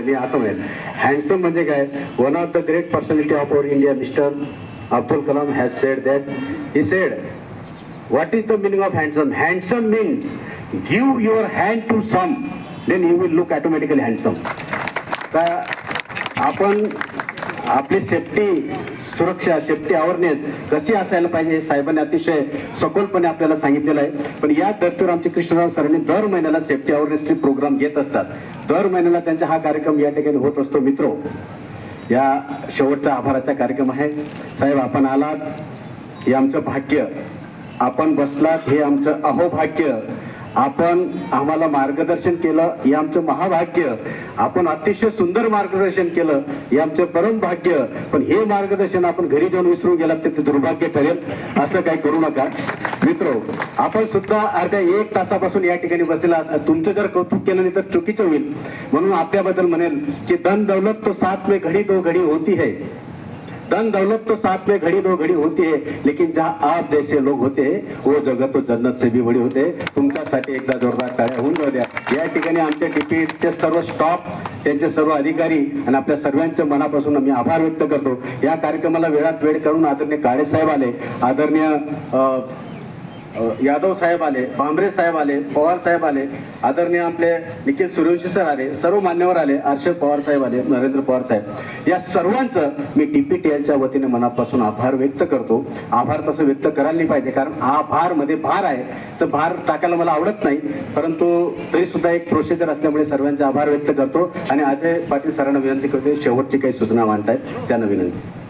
मी असं म्हणेल. हँडसम म्हणजे काय? One of the great personality of our India mister Abdul Kalam has said that he said what is the meaning of handsome handsome means give your hand to some then you will look automatically handsome तर आपण आपली safety सुरक्षा safety awareness कशी असायला पाहिजे साहेबांनी अतिशय सखोलपणे आपल्याला सांगितलेलं आहे. पण या धर्तीवर आमचे कृष्णराव सरांनी दर महिन्याला सेफ्टी अवेअरनेसचे प्रोग्राम घेत असतात. दर महिन्याला त्यांचा हा कार्यक्रम या ठिकाणी होत असतो. मित्र या शेवटचा आभाराचा कार्यक्रम आहे. साहेब आपण आलात. हे आमचं भाग्य. आपण बसलात. हे आमचं अहोभाग्य. आपण आम्हाला मार्गदर्शन केलं हे आमचं महाभाग्य. आपण अतिशय सुंदर मार्गदर्शन केलं हे आमचं परम भाग्य. पण हे मार्गदर्शन आपण घरी जाऊन विसरून गेलात तर ते दुर्भाग्य ठरेल. असं काही करू नका. मित्र आपण सुद्धा अर्ध्या एक तासापासून या ठिकाणी बसलेला तुमचं जर कौतुक केलं नाही तर चुकीचं होईल. म्हणून आपल्याबद्दल म्हणेल की दन दौलत तो साथ में घडी तो घडी होती है. धन दौलत तो साथ में घड़ी दो घड़ी होती है लेकिन जहाँ आप जैसे लोग होते हैं वो जगह तो जन्नत से भी बड़ी होते हैं. तुमच्यासाठी एकदा जोरदार टाळ्या होऊन जाऊ द्या. या ठिकाणी आमच्या डीपीचे सर्व स्टॉप त्यांचे सर्व अधिकारी आणि आपल्या सर्वांच्या मनापासून आम्ही आभार व्यक्त करतो. या कार्यक्रमाला वेळात वेळ करून आदरणीय काळे साहेब आले. आदरणीय यादव साहेब आले भांबरे साहेब आले पवार साहेब आले आदरणीय आपले निखिल सूर्यवंशी सर आले सर्व मान्यवर आले हर्षद पवार साहेब आले नरेंद्र पवार साहेब. या सर्वांचं मी डीपीटीएलच्या वतीने मनापासून आभार व्यक्त करतो. आभार तसं व्यक्त करायला नाही पाहिजे कारण आभारमध्ये भार आहे. तर भार टाकायला मला आवडत नाही परंतु तरी सुद्धा एक प्रोसिजर असल्यामुळे सर्वांचे आभार व्यक्त करतो. आणि अजय पाटील सरांना विनंती करते शेवटची काही सूचना मांडतायत त्यांना विनंती.